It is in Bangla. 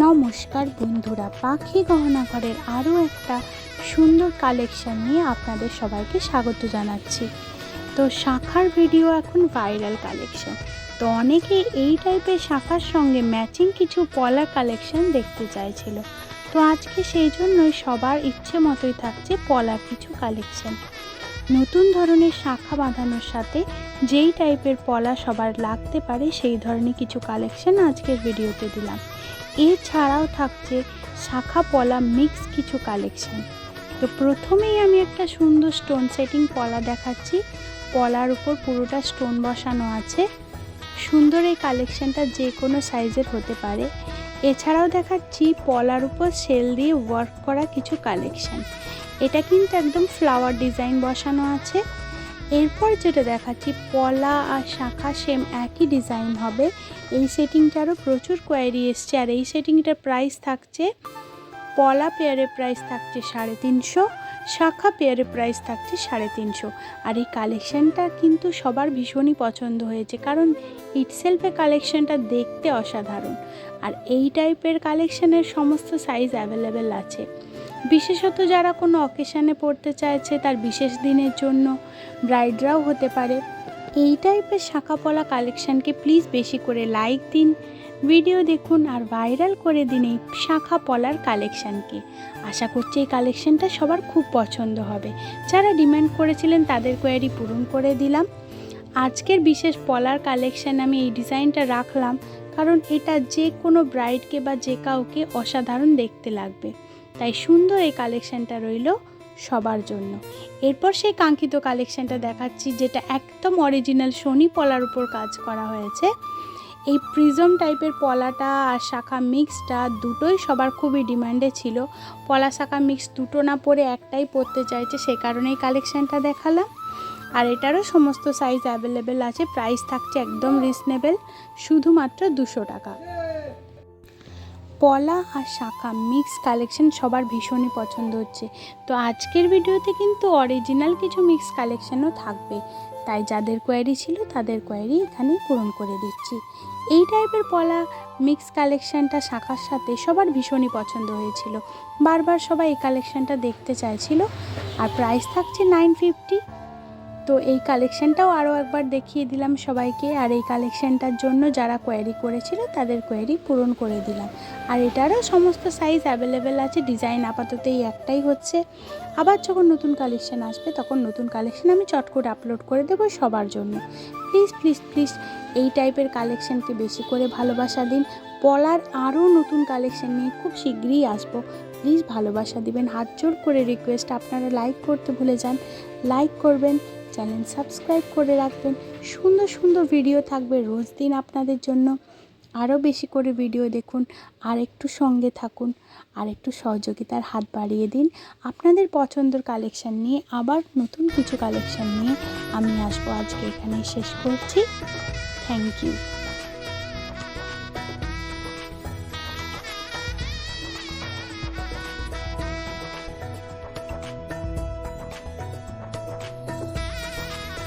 নমস্কার বন্ধুরা, পাখি গহনা ঘরের আরও একটা সুন্দর কালেকশন নিয়ে আপনাদের সবাইকে স্বাগত জানাচ্ছি। তো শাখার ভিডিও এখন ভাইরাল কালেকশন তো অনেকে এই টাইপের শাখার সঙ্গে ম্যাচিং কিছু পলার কালেকশন দেখতে চাইছিল। তো আজকে সেই জন্যই সবার ইচ্ছে মতোই থাকছে পলার কিছু কালেকশন নতুন ধরনের শাখা বাঁধানোর সাথে যেই টাইপের পলা সবার লাগতে পারে সেই ধরনের কিছু কালেকশন আজকের ভিডিওতে দিলাম। এছাড়াও থাকছে শাখা পলা মিক্স কিছু কালেকশন তো প্রথমেই আমি একটা সুন্দর স্টোন সেটিং পলা দেখাচ্ছি। পলার উপর পুরোটা স্টোন বসানো আছে। সুন্দর এই কালেকশানটা যে কোনো সাইজের হতে পারে। এছাড়াও দেখাচ্ছি পলার উপর সেল দিয়ে ওয়ার্ক করা কিছু কালেকশন এটা কিন্তু একদম ফ্লাওয়ার ডিজাইন বসানো আছে। এরপর যেটা দেখাচ্ছি, পলা আর শাখা সেম একই ডিজাইন হবে। এই সেটিংটারও প্রচুর কোয়ারি এসছে, আর এই সেটিংটার প্রাইস থাকছে, পলা পেয়ারের প্রাইস থাকছে সাড়ে তিনশো, শাখা পেয়ারের প্রাইস থাকছে সাড়ে তিনশো। আর এই কালেকশানটা কিন্তু সবার ভীষণই পছন্দ হয়েছে, কারণ ইটসেলফে কালেকশানটা দেখতে অসাধারণ। আর এই টাইপের কালেকশানের সমস্ত সাইজ অ্যাভেলেবেল আছে। বিশেষত যারা কোনো অকেশানে পড়তে চাইছে তার বিশেষ দিনের জন্য ব্রাইডরাও হতে পারে। এই টাইপের শাখা পলা কালেকশানকে প্লিজ বেশি করে লাইক দিন, ভিডিও দেখুন আর ভাইরাল করে দিন এই শাখা পলার কালেকশানকে। আশা করছি এই কালেকশানটা সবার খুব পছন্দ হবে। যারা ডিমান্ড করেছিলেন তাদের কোয়ারি পূরণ করে দিলাম। আজকের বিশেষ পলার কালেকশান আমি এই ডিজাইনটা রাখলাম, কারণ এটা যে কোনো ব্রাইডকে বা যে কাউকে অসাধারণ দেখতে লাগবে। তাই সুন্দর এই কালেকশানটা রইল সবার জন্য। এরপর সেই কাঙ্ক্ষিত কালেকশানটা দেখাচ্ছি, যেটা একদম অরিজিনাল শনি পলার উপর কাজ করা হয়েছে। এই প্রিজম টাইপের পলাটা আর শাখা মিক্সটা দুটোই সবার খুবই ডিমান্ডে ছিল। পলা, শাখা মিক্স দুটো না পরে একটাই পরতে চাইছে, সে কারণেই কালেকশানটা দেখালাম। আর এটারও সমস্ত সাইজ অ্যাভেলেবেল আছে প্রাইস থাকছে একদম রিজনেবেল শুধুমাত্র দুশো টাকা। পলা আর শাখা মিক্স কালেকশন সবার ভীষণই পছন্দ হচ্ছে। তো আজকের ভিডিওতে কিন্তু অরিজিনাল কিছু মিক্স কালেকশনও থাকবে। তাই যাদের কোয়ারি ছিল তাদের কোয়ারি এখানে পূরণ করে দিচ্ছি। এই টাইপের পলা মিক্স কালেকশনটা শাখার সাথে সবার ভীষণই পছন্দ হয়েছিল। বারবার সবাই এই কালেকশনটা দেখতে চাইছিল। আর প্রাইস থাকছে নাইন ফিফটি তো এই কালেকশানটাও আরও একবার দেখিয়ে দিলাম সবাইকে। আর এই কালেকশানটার জন্য যারা কোয়ারি করেছিল, তাদের কোয়ারি পূরণ করে দিলাম। আর এটারও সমস্ত সাইজ অ্যাভেলেবেল আছে ডিজাইন আপাতত এই একটাই হচ্ছে। আবার যখন নতুন কালেকশান আসবে, তখন নতুন কালেকশান আমি চট করে আপলোড করে দেবো সবার জন্য। প্লিজ প্লিজ প্লিজ এই টাইপের কালেকশানকে বেশি করে ভালোবাসা দিন। পলার আরও নতুন কালেকশান নিয়ে খুব শীঘ্রই আসব। প্লিজ ভালোবাসা দিবেন। হাত জোর করে রিকোয়েস্ট আপনারা লাইক করতে ভুলে যান। লাইক করবেন। চ্যানেল সাবস্ক্রাইব করে রাখবেন। সুন্দর সুন্দর ভিডিও থাকবে রোজ দিন আপনাদের জন্য। আরও বেশি করে ভিডিও দেখুন, আর একটু সঙ্গে থাকুন, আর একটু সহযোগিতার হাত বাড়িয়ে দিন। আপনাদের পছন্দের কালেকশান নিয়ে, আবার নতুন কিছু কালেকশান নিয়ে আমি আসব আজকে এখানে শেষ করছি। Thank you.